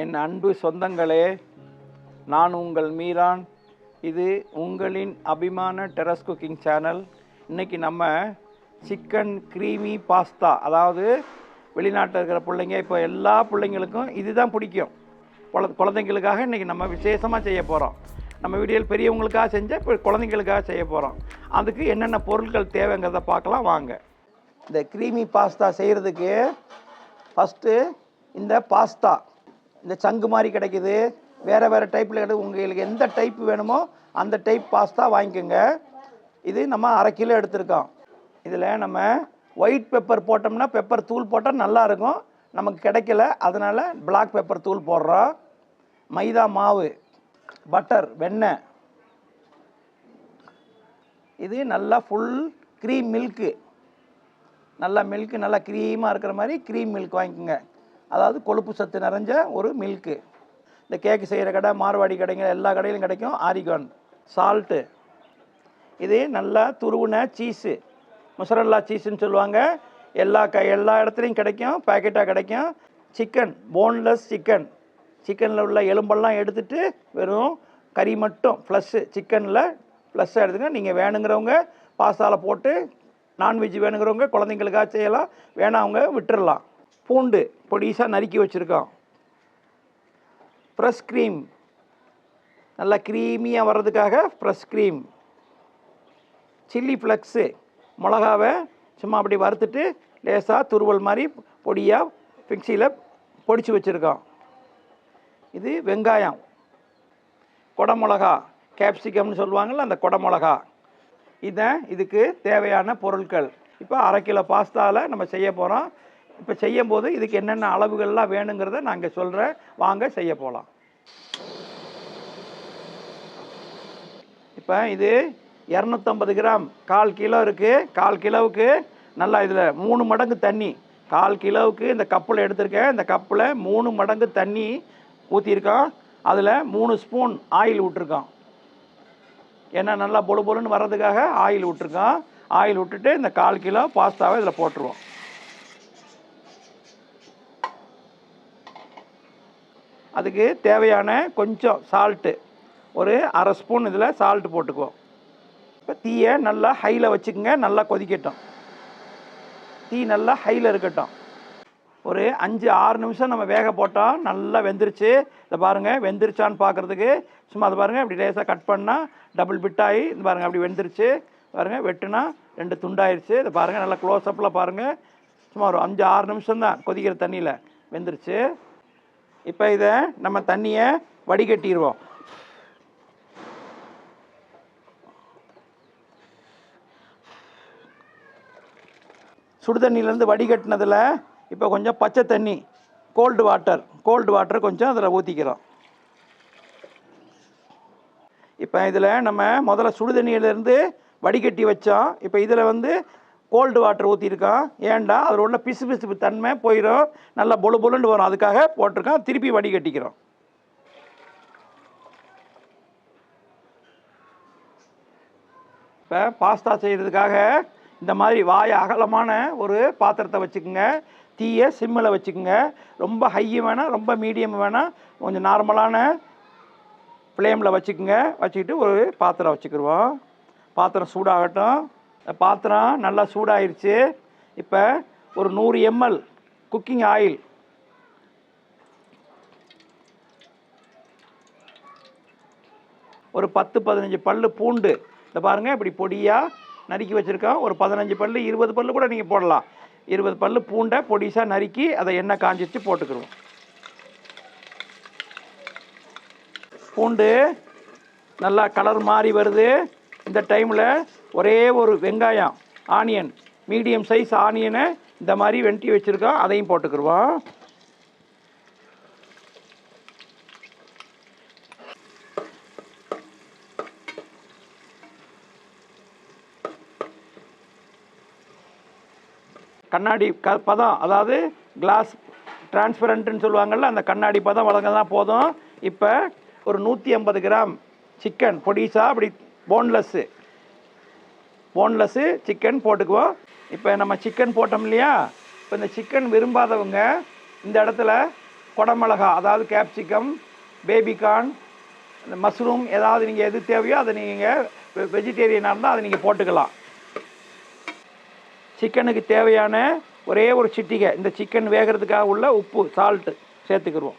என் அன்பு சொந்தங்களே நான் உங்கள் மீரான். இது உங்களின் அபிமான டெரஸ் குக்கிங் சேனல். இன்றைக்கி நம்ம சிக்கன் க்ரீமி பாஸ்தா அதாவது வெளிநாட்டில் இருக்கிற பிள்ளைங்க இப்போ எல்லா பிள்ளைங்களுக்கும் இதுதான் பிடிக்கும். குழ- குழந்தைங்களுக்காக இன்றைக்கி நம்ம விசேஷமாக செய்ய போகிறோம் நம்ம வீடியோவில் பெரியவங்களுக்காக செஞ்ச இப்போ குழந்தைங்களுக்காக செய்ய போகிறோம் அதுக்கு என்னென்ன பொருட்கள் தேவைங்கிறத பார்க்கலாம் வாங்க. இந்த க்ரீமி பாஸ்தா செய்கிறதுக்கு ஃபஸ்ட்டு இந்த பாஸ்தா இந்த சங்கு மாதிரி கிடைக்குது. வேறு வேறு டைப்பில் கிடைக்குது. உங்களுக்கு எந்த டைப் வேணுமோ அந்த டைப் பாஸ்தா வாங்கிக்கோங்க. இது நம்ம அரை கிலோ எடுத்திருக்கோம். இதில் நம்ம ஒயிட் பெப்பர் போட்டோம்னா பெப்பர் தூள் போட்டால் நல்லாயிருக்கும் நமக்கு கிடைக்கல. அதனால் பிளாக் பெப்பர் தூள் போடுறோம். மைதா மாவு பட்டர் வெண்ணெய். இது நல்லா ஃபுல் க்ரீம் மில்க்கு நல்லா மில்க்கு நல்லா க்ரீமாக இருக்கிற மாதிரி க்ரீம் மில்க் வாங்கிக்கோங்க. அதாவது கொழுப்பு சத்து நிறைஞ்ச ஒரு மில்க்கு இந்த கேக்கு செய்கிற கடை மார்வாடி கடைங்க எல்லா கடையிலும் கிடைக்கும் ஆரிகான் சால்ட்டு இது நல்லா துருவின சீஸு முசரல்லா சீஸுன்னு சொல்லுவாங்க. எல்லா க எல்லா இடத்துலையும் கிடைக்கும் பேக்கெட்டாக கிடைக்கும். சிக்கன் போன்லெஸ் சிக்கன் சிக்கனில் உள்ள எலும்பெல்லாம் எடுத்துட்டு வெறும் கறி மட்டும் ப்ளஸ்ஸு சிக்கனில் ப்ளஸ்ஸாக எடுத்துங்க நீங்கள் வேணுங்கிறவங்க பாஸ்தாவில் போட்டு நான்வெஜ் வேணுங்கிறவங்க குழந்தைங்களுக்காக செய்யலாம். வேணாவங்க விட்டுடலாம் பூண்டு பொடிசாக நறுக்கி வச்சுருக்கோம் ஃப்ரெஷ் க்ரீம் நல்லா க்ரீமியாக வர்றதுக்காக ஃப்ரெஷ் க்ரீம் சில்லி ஃப்ளக்ஸு மிளகாவை சும்மா அப்படி வறுத்துட்டு லேசாக துருவல் மாதிரி பொடியாக மிக்சியில் பொடிச்சு வச்சுருக்கோம் இது வெங்காயம். குடமிளகா கேப்சிகம்னு சொல்லுவாங்கள்ல அந்த குடமிளகா. இதான் இதுக்கு தேவையான பொருட்கள். இப்போ அரை கிலோ பாஸ்தாவில் நம்ம செய்ய போகிறோம் இப்போ செய்யும்போது இதுக்கு என்னென்ன அளவுகள்லாம் வேணுங்கிறத நாங்கள் சொல்கிறேன் வாங்க செய்ய போகலாம் இப்போ இது இரநூத்தம்பது கிராம். கால் கிலோ இருக்குது கால் கிலோவுக்கு நல்லா இதில் மூணு மடங்கு தண்ணி. கால் கிலோவுக்கு இந்த கப்பில் எடுத்திருக்கேன். இந்த கப்பில் மூணு மடங்கு தண்ணி ஊற்றிருக்கோம் அதில் மூணு ஸ்பூன் ஆயில் விட்ருக்கோம் ஏன்னா நல்லா பொழு பொழுன்னு வர்றதுக்காக ஆயில் விட்ருக்கோம் ஆயில் விட்டுட்டு இந்த கால் கிலோ பாஸ்தாவை இதில் போட்டுருவோம். அதுக்கு தேவையான கொஞ்சம் சால்ட்டு ஒரு அரை ஸ்பூன் இதில் சால்ட்டு போட்டுக்குவோம். இப்போ தீயை நல்லா ஹையில் வச்சுக்கோங்க நல்லா கொதிக்கட்டும். தீ நல்லா ஹையில் இருக்கட்டும். ஒரு அஞ்சு ஆறு நிமிஷம் நம்ம வேக போட்டோம் நல்லா வெந்துருச்சு. இதை பாருங்கள் வெந்துருச்சான்னு பார்க்குறதுக்கு சும்மா அதை பாருங்கள் இப்படி லேசாக கட் பண்ணால் டபுள் பிட்டாகி இந்த பாருங்கள் அப்படி வெந்துருச்சு. பாருங்கள் வெட்டுனா ரெண்டு துண்டாயிருச்சு. இதை பாருங்கள் நல்லா க்ளோஸ்அப்பில் பாருங்கள் சும்மா ஒரு அஞ்சு ஆறு நிமிஷம் தான் கொதிக்கிற தண்ணியில் வெந்துருச்சு. இப்போ இதை நம்ம தண்ணியை வடிகட்டிடுவோம் சுடுதண்ணிலேருந்து வடிகட்டினதில் இப்போ கொஞ்சம் பச்சை தண்ணி கோல்டு வாட்டர் கோல்டு வாட்டர் கொஞ்சம் அதில் ஊற்றிக்கிறோம் இப்போ இதில் நம்ம முதல்ல சுடுதண்ணியிலேருந்து வடிகட்டி வச்சோம். இப்போ இதில் வந்து கோல்டு வாட்டர் ஊற்றிருக்கோம் ஏன்டா? அதில் உள்ள பிசு பிசுப்பு தன்மை போயிடும் நல்லா பொழு பொழுன்னு வரும். அதுக்காக போட்டிருக்கோம் திருப்பி வடிகட்டிக்கிறோம் இப்போ பாஸ்தா செய்கிறதுக்காக இந்த மாதிரி வாய அகலமான ஒரு பாத்திரத்தை வச்சுக்கோங்க. தீயை சிம்மில் வச்சுக்கோங்க. ரொம்ப ஹையும் வேணாம். ரொம்ப மீடியம் வேணாம். கொஞ்சம் நார்மலான ஃப்ளேமில் வச்சுக்கோங்க. வச்சுக்கிட்டு ஒரு பாத்திரம் வச்சுக்கிடுவோம் பாத்திரம் சூடாகட்டும். பாத்திரம் நல்லா சூடாயிருச்சு. இப்போ ஒரு நூறு எம்எல் குக்கிங் ஆயில் ஒரு பத்து பதினஞ்சு பல்லு பூண்டு. இந்த பாருங்கள் இப்படி பொடியாக நறுக்கி வச்சுருக்கோம். ஒரு பதினஞ்சு பல்லு இருபது பல்லு கூட நீங்கள் போடலாம். இருபது பல் பூண்டை பொடிசாக நறுக்கி அதை எண்ணெய் காஞ்சிச்சு போட்டுக்கிடுவோம் பூண்டு நல்லா கலர் மாறி வருது. இந்த டைமில் ஒரே ஒரு வெங்காயம் ஆனியன் மீடியம் சைஸ் ஆனியனை இந்த மாதிரி வெட்டி வச்சுருக்கோம் அதையும் போட்டுக்கிடுவோம் கண்ணாடி க பதம் அதாவது கிளாஸ் டிரான்ஸ்பரண்ட்டுன்னு சொல்லுவாங்கள்ல அந்த கண்ணாடி பதம் வழங்க தான் போதும். இப்போ ஒரு நூற்றி ஐம்பது கிராம் சிக்கன் பொடிசா அப்படி போன்லெஸ்ஸு போன்லெஸ்ஸு சிக்கன் போட்டுக்குவோம். இப்போ நம்ம சிக்கன் போட்டோம் இல்லையா? இப்போ இந்த சிக்கன் விரும்பாதவங்க இந்த இடத்துல குடமிளகா அதாவது கேப்சிகம் பேபிகார்ன் இந்த மஷ்ரூம் ஏதாவது நீங்கள் எது தேவையோ அதை நீங்கள் வெஜிடேரியனாக இருந்தால் அதை நீங்கள் போட்டுக்கலாம். சிக்கனுக்கு தேவையான ஒரே ஒரு சிட்டிகை இந்த சிக்கன் வேகிறதுக்காக உள்ள உப்பு சால்ட்டு சேர்த்துக்கிடுவோம்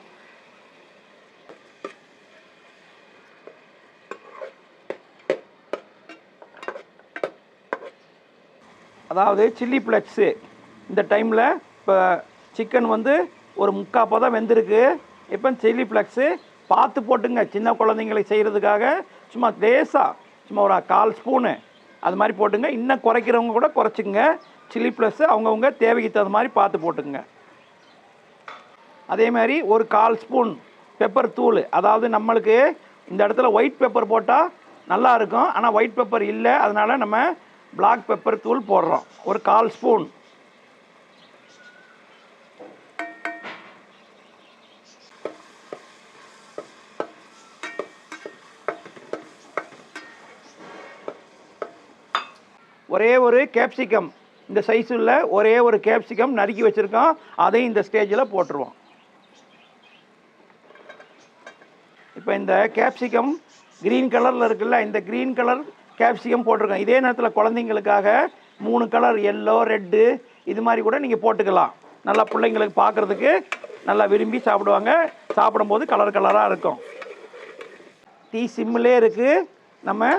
அதாவது சில்லி ஃப்ளெக்ஸு இந்த டைமில் இப்போ சிக்கன் வந்து ஒரு முக்கால் தான் வெந்திருக்கு. இப்போ சில்லி ஃப்ளெக்ஸு பார்த்து போட்டுங்க. சின்ன குழந்தைங்களுக்கு செய்கிறதுக்காக சும்மா லேசாக சும்மா ஒரு கால் ஸ்பூனு அது மாதிரி போட்டுங்க. இன்னும் குறைக்கிறவங்க கூட குறைச்சிக்கங்க. சில்லி ஃப்ளெக்ஸு அவங்கவுங்க தேவைக்கு தகுந்த மாதிரி பார்த்து போட்டுங்க அதே மாதிரி ஒரு கால் ஸ்பூன் பெப்பர் தூள். அதாவது நம்மளுக்கு இந்த இடத்துல ஒயிட் பெப்பர் போட்டால் நல்லா இருக்கும். ஆனால் ஒயிட் பெப்பர் இல்லை. அதனால் நம்ம பிளாக் பெப்பர் தூள் போடுறோம். ஒரு கால் ஸ்பூன். ஒரே ஒரு கேப்சிகம் இந்த சைஸ் உள்ள ஒரே ஒரு கேப்சிகம் நறுக்கி வச்சுருக்கோம். அதையும் இந்த ஸ்டேஜில் போட்டுருவோம். இப்போ இந்த கேப்சிகம் க்ரீன் கலரில் இருக்குல்ல இந்த க்ரீன் கலர் கேப்சிகம் போட்டிருக்கோம். இதே நேரத்தில் குழந்தைங்களுக்காக மூணு கலர் எல்லோ ரெட்டு இது மாதிரி கூட நீங்கள் போட்டுக்கலாம். நல்லா பிள்ளைங்களுக்கு பார்க்குறதுக்கு நல்லா விரும்பி சாப்பிடுவாங்க. சாப்பிடும்போது கலர் கலராக இருக்கும். டீ சிம்மிலே இருக்குது நம்ம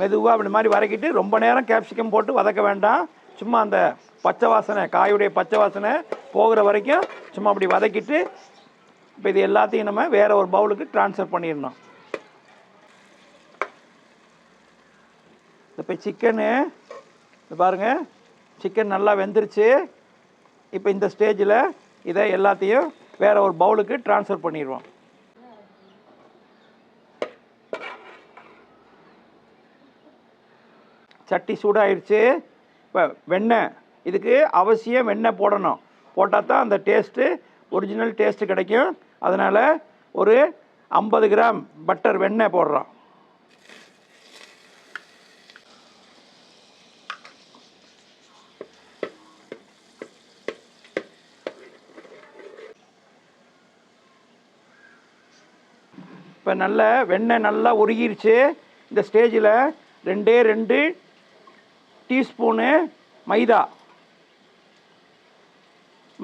மெதுவாக அப்படி மாதிரி வதக்கிட்டு ரொம்ப நேரம் கேப்சிகம் போட்டு வதக்க வேண்டாம். சும்மா அந்த பச்சை வாசனை காயுடைய பச்சை வாசனை போகிற வரைக்கும் சும்மா அப்படி வதக்கிட்டு இப்போ இது எல்லாத்தையும் நம்ம வேறு ஒரு பவுலுக்கு ட்ரான்ஸ்ஃபர் பண்ணிடணும். இப்போ சிக்கனு பாருங்கள் சிக்கன் நல்லா வெந்துருச்சு. இப்போ இந்த ஸ்டேஜில் இதை எல்லாத்தையும் வேறு ஒரு பவுலுக்கு ட்ரான்ஸ்ஃபர் பண்ணிடுவோம். சட்டி சூடாயிருச்சு. இப்போ வெண்ணெய் இதுக்கு அவசியம் வெண்ணெய் போடணும். போட்டால் தான் அந்த டேஸ்ட்டு ஒரிஜினல் டேஸ்ட்டு கிடைக்கும். அதனால் ஒரு ஐம்பது கிராம் பட்டர் வெண்ணெய் போடுறோம். இப்போ நல்ல வெண்ணெய் நல்லா உருகிருச்சு. இந்த ஸ்டேஜில் ரெண்டே ரெண்டு டீஸ்பூனு மைதா.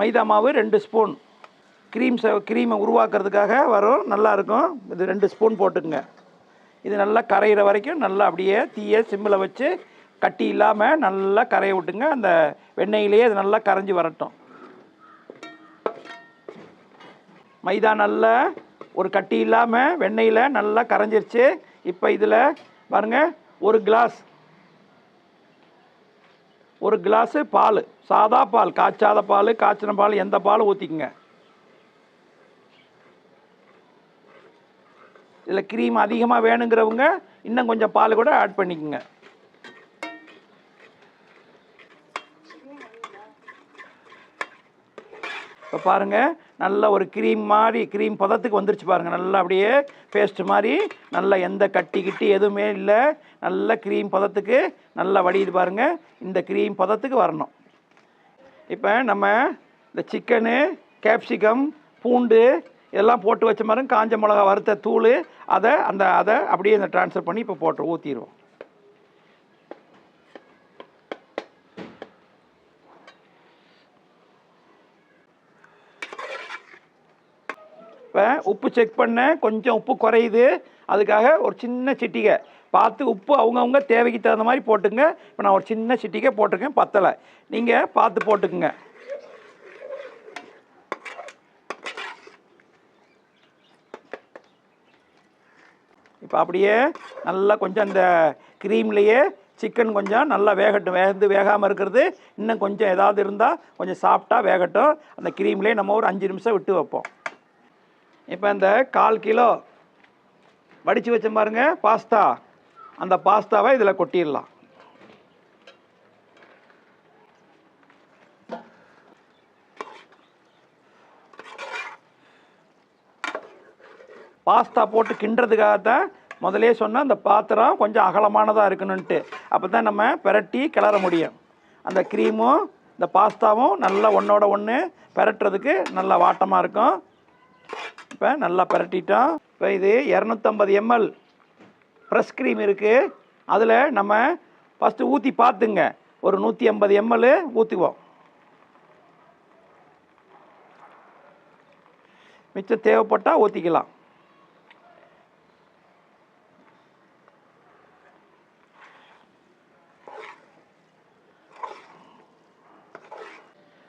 மைதா மாவு ரெண்டு ஸ்பூன். க்ரீம் ச க்ரீமை உருவாக்குறதுக்காக வரும். நல்லாயிருக்கும் இது ரெண்டு ஸ்பூன் போட்டுக்குங்க. இது நல்லா கரையிற வரைக்கும் நல்லா அப்படியே தீயை சிம்மில் வச்சு கட்டி இல்லாமல் நல்லா கரைய விட்டுங்க. அந்த வெண்ணெயிலேயே அது நல்லா கரைஞ்சி வரட்டும். மைதா நல்லா ஒரு கட்டி இல்லாமல் வெண்ணெயில் நல்லா கரைஞ்சிருச்சு. இப்போ இதில் பாருங்க ஒரு கிளாஸ் ஒரு கிளாஸு பால். சாதா பால் காய்ச்சாத பால் காய்ச்சின பால் எந்த பால் ஊற்றிக்குங்க இதில் க்ரீம் அதிகமாக வேணுங்கிறவங்க இன்னும் கொஞ்சம் பால் கூட ஆட் பண்ணிக்கோங்க. இப்போ பாருங்கள் நல்ல ஒரு க்ரீம் மாதிரி க்ரீம் பதத்துக்கு வந்துருச்சு பாருங்கள் நல்லா அப்படியே பேஸ்ட் மாதிரி நல்லா எந்த கட்டி கிட்டி எதுவுமே இல்லை. நல்ல க்ரீம் பதத்துக்கு நல்லா வடியுது பாருங்கள் இந்த க்ரீம் பதத்துக்கு வரணும். இப்போ நம்ம இந்த சிக்கனு கேப்சிகம் பூண்டு இதெல்லாம் போட்டு வச்ச மாதிரி காஞ்ச மிளகா வறுத்த தூள் அதை அந்த அதை அப்படியே இந்த ட்ரான்ஸ்ஃபர் பண்ணி இப்போ போட்டு ஊற்றிடுவோம் இப்போ உப்பு செக் பண்ணேன் கொஞ்சம் உப்பு குறையுது. அதுக்காக ஒரு சின்ன சிட்டிகை. பார்த்து உப்பு அவங்கவுங்க தேவைக்கு தகுந்த மாதிரி போட்டுங்க இப்போ நான் ஒரு சின்ன சிட்டிகை போட்டிருக்கேன். பத்தலை. நீங்கள் பார்த்து போட்டுக்குங்க. இப்போ அப்படியே நல்லா கொஞ்சம் அந்த க்ரீம்லேயே சிக்கன் கொஞ்சம் நல்லா வேகட்டும். வேகந்து வேகாமல் இருக்கிறது. இன்னும் கொஞ்சம் ஏதாவது இருந்தால் கொஞ்சம் சாப்பிட்டா வேகட்டும். அந்த க்ரீம்லேயே நம்ம ஒரு அஞ்சு நிமிஷம் விட்டு வைப்போம். இப்போ இந்த கால் கிலோ வடித்து வச்ச பாருங்க பாஸ்தா. அந்த பாஸ்தாவை இதில் கொட்டிடலாம். பாஸ்தா போட்டு கிண்டுறதுக்காக தான் முதலே சொன்னால் அந்த பாத்திரம் கொஞ்சம் அகலமானதாக இருக்கணுன்ட்டு அப்போ தான் நம்ம பெரட்டி கிளற முடியும். அந்த க்ரீமும் இந்த பாஸ்தாவும் நல்லா ஒன்றோட ஒன்று பெரட்டுறதுக்கு நல்லா வாட்டமாக இருக்கும். இப்போ நல்லா பரட்டிட்டோம் இப்போ இது இரநூத்தம்பது எம்எல் ஃப்ரெஷ் க்ரீம் இருக்குது அதில் நம்ம ஃபஸ்ட்டு ஊற்றி பார்த்துங்க. ஒரு நூற்றி ஐம்பது எம்எல் ஊற்றுவோம் மிச்சம் தேவைப்பட்டால் ஊற்றிக்கலாம்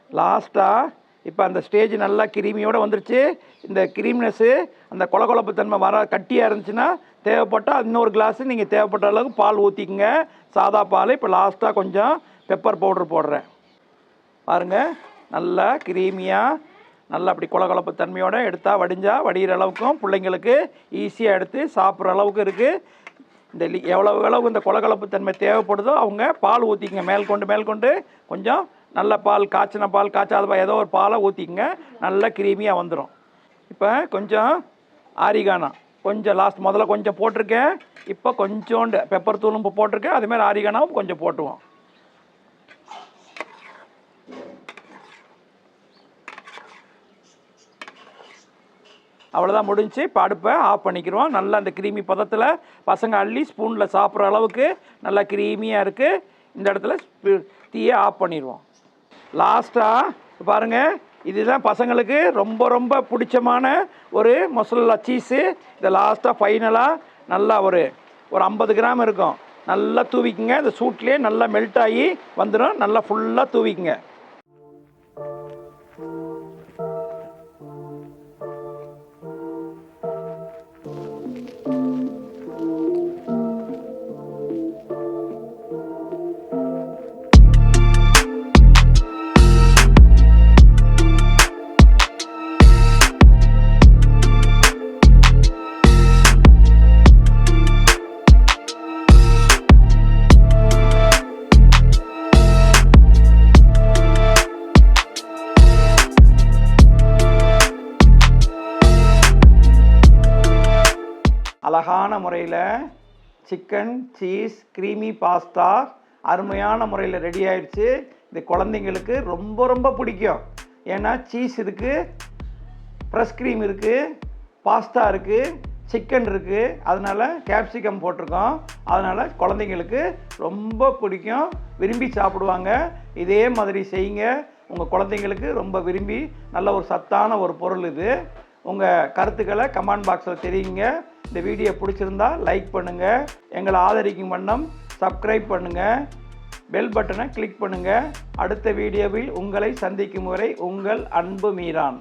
லாஸ்ட்டாக இப்போ அந்த ஸ்டேஜ் நல்லா கிருமியோடு வந்துருச்சு. இந்த கிரீம்னஸ்ஸு அந்த கொலகொலப்பு தன்மை வர கட்டியாக இருந்துச்சுன்னா தேவைப்பட்டால் இன்னொரு கிளாஸு நீங்கள் தேவைப்பட்ட அளவுக்கு பால் ஊற்றிக்கங்க சாதா பால் இப்போ லாஸ்ட்டாக கொஞ்சம் பெப்பர் பவுடர் போடுறேன். பாருங்கள் நல்லா கிரீமியாக நல்லா அப்படி கொலகொலப்பு தன்மையோடு எடுத்தால் வடிஞ்சால் வடிகிற அளவுக்கும் பிள்ளைங்களுக்கு ஈஸியாக எடுத்து சாப்பிட்ற அளவுக்கு இருக்குது இந்த எவ்வளவு அளவுக்கு இந்த கொலகலப்பு தன்மை தேவைப்படுதோ அவங்க பால் ஊற்றிக்கங்க மேல் கொண்டு மேல் கொண்டு கொஞ்சம் நல்ல பால் காய்ச்சின பால் காய்ச்சாத பால் ஏதோ ஒரு பாலை ஊற்றிக்கங்க நல்லா கிரீமியாக வந்துடும் இப்போ கொஞ்சம் ஆரிகானா கொஞ்சம் லாஸ்ட் முதல்ல கொஞ்சம் போட்டிருக்கேன். இப்போ கொஞ்சோண்டு பெப்பர் தூளும் இப்போ போட்டிருக்கேன். அதேமாதிரி ஆரிகானாவும் கொஞ்சம் போட்டுவோம். அவ்வளோதான் முடிஞ்சு. இப்போ அடுப்பை ஆஃப் பண்ணிக்கிறோம். நல்லா அந்த கிரீமி பதத்தில் பசங்க அள்ளி ஸ்பூனில் சாப்பிட்ற அளவுக்கு நல்லா க்ரீமியாக இருக்குது இந்த இடத்துல தீயை ஆஃப் பண்ணிடுவோம். லாஸ்ட்டாக பாருங்கள் இதுதான் பசங்களுக்கு ரொம்ப ரொம்ப பிடிச்சமான ஒரு மொசல்லா சீஸு இதை லாஸ்ட்டாக ஃபைனலாக நல்லா ஒரு ஒரு ஐம்பது கிராம் இருக்கும். நல்லா தூவிக்குங்க. இந்த சூட்லேயே நல்லா மெல்ட் ஆகி வந்துடும் நல்லா ஃபுல்லாக தூவிக்குங்க. அழகான முறையில் சிக்கன் சீஸ் க்ரீமி பாஸ்தா அருமையான முறையில் ரெடி ஆயிடுச்சு இது குழந்தைங்களுக்கு ரொம்ப ரொம்ப பிடிக்கும். ஏன்னா சீஸ் இருக்குது ஃப்ரெஷ் க்ரீம் இருக்குது பாஸ்தா இருக்குது சிக்கன் இருக்குது அதனால் கேப்சிகம் போட்டிருக்கோம். அதனால் குழந்தைங்களுக்கு ரொம்ப பிடிக்கும். விரும்பி சாப்பிடுவாங்க. இதே மாதிரி செய்யுங்க. உங்கள் குழந்தைங்களுக்கு ரொம்ப விரும்பி நல்ல ஒரு சத்தான ஒரு பொருள் இது. உங்கள் கருத்துக்களை கமெண்ட் பாக்ஸில் தெரியுங்க இந்த வீடியோ பிடிச்சிருந்தா லைக் பண்ணுங்கள் எங்களை ஆதரிக்கும் வண்ணம் சப்ஸ்கிரைப் பண்ணுங்கள் பெல் பட்டனை கிளிக் பண்ணுங்கள் அடுத்த வீடியோவில் உங்களை சந்திக்கும் வரை உங்கள் அன்பு மீரான்.